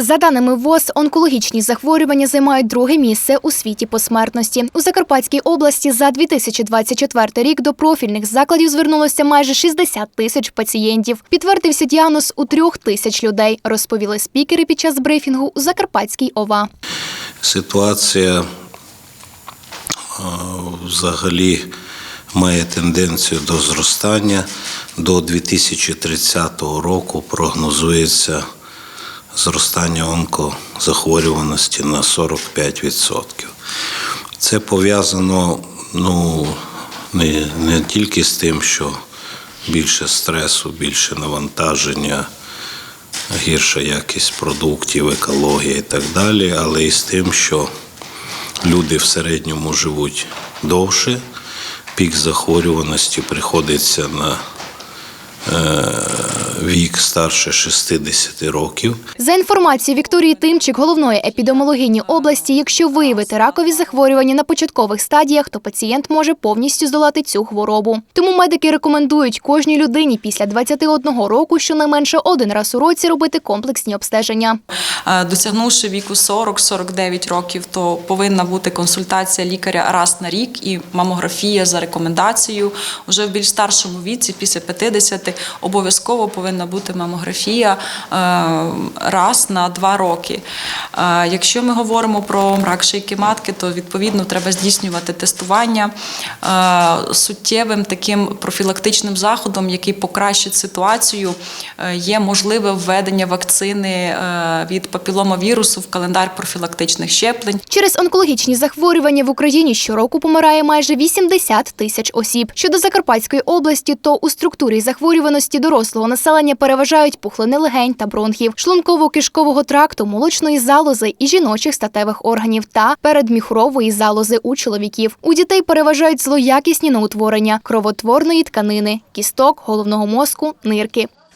За даними ВОЗ, онкологічні захворювання займають друге місце у світі по смертності. У Закарпатській області за 2024 рік до профільних закладів звернулося майже 60 тисяч пацієнтів. Підтвердився діагноз у трьох тисяч людей, розповіли спікери під час брифінгу у Закарпатській ОВА. Ситуація е, взагалі має тенденцію до зростання. До 2030 року прогнозується зростання онкозахворюваності на 45%. Це пов'язано ну, не, не тільки з тим, що більше стресу, більше навантаження, гірша якість продуктів, екологія і так далі, але і з тим, що люди в середньому живуть довше, пік захворюваності приходиться на е, вік старше 60 років. За інформацією Вікторії Тимчик, головної епідеміологині області, якщо виявити ракові захворювання на початкових стадіях, то пацієнт може повністю здолати цю хворобу. Тому медики рекомендують кожній людині після 21 року щонайменше один раз у році робити комплексні обстеження. Е, Досягнувши віку 40-49 років, то повинна бути консультація лікаря раз на рік і мамографія за рекомендацією. Уже в більш старшому віці, після 50, обов'язково повинна бути мамографія е, раз на два роки. Якщо ми говоримо про рак шийки матки, то відповідно треба здійснювати тестування Е, суттєвим таким профілактичним заходом, який покращить ситуацію, е, є можливе введення вакцини е, від папіломавірусу в календар профілактичних щеплень. Через онкологічні захворювання в Україні щороку помирає майже 80 тисяч осіб. Щодо Закарпатської області, то у структурі захворюваності дорослого населення переважають пухлини легень та бронхів, шлунково-кишкового тракту, молочної залози і жіночих статевих органів та передміхурової залози у чоловіків. У дітей переважають злоякісні новоутворення кровотворної тканини, кісток, головного мозку, нирки.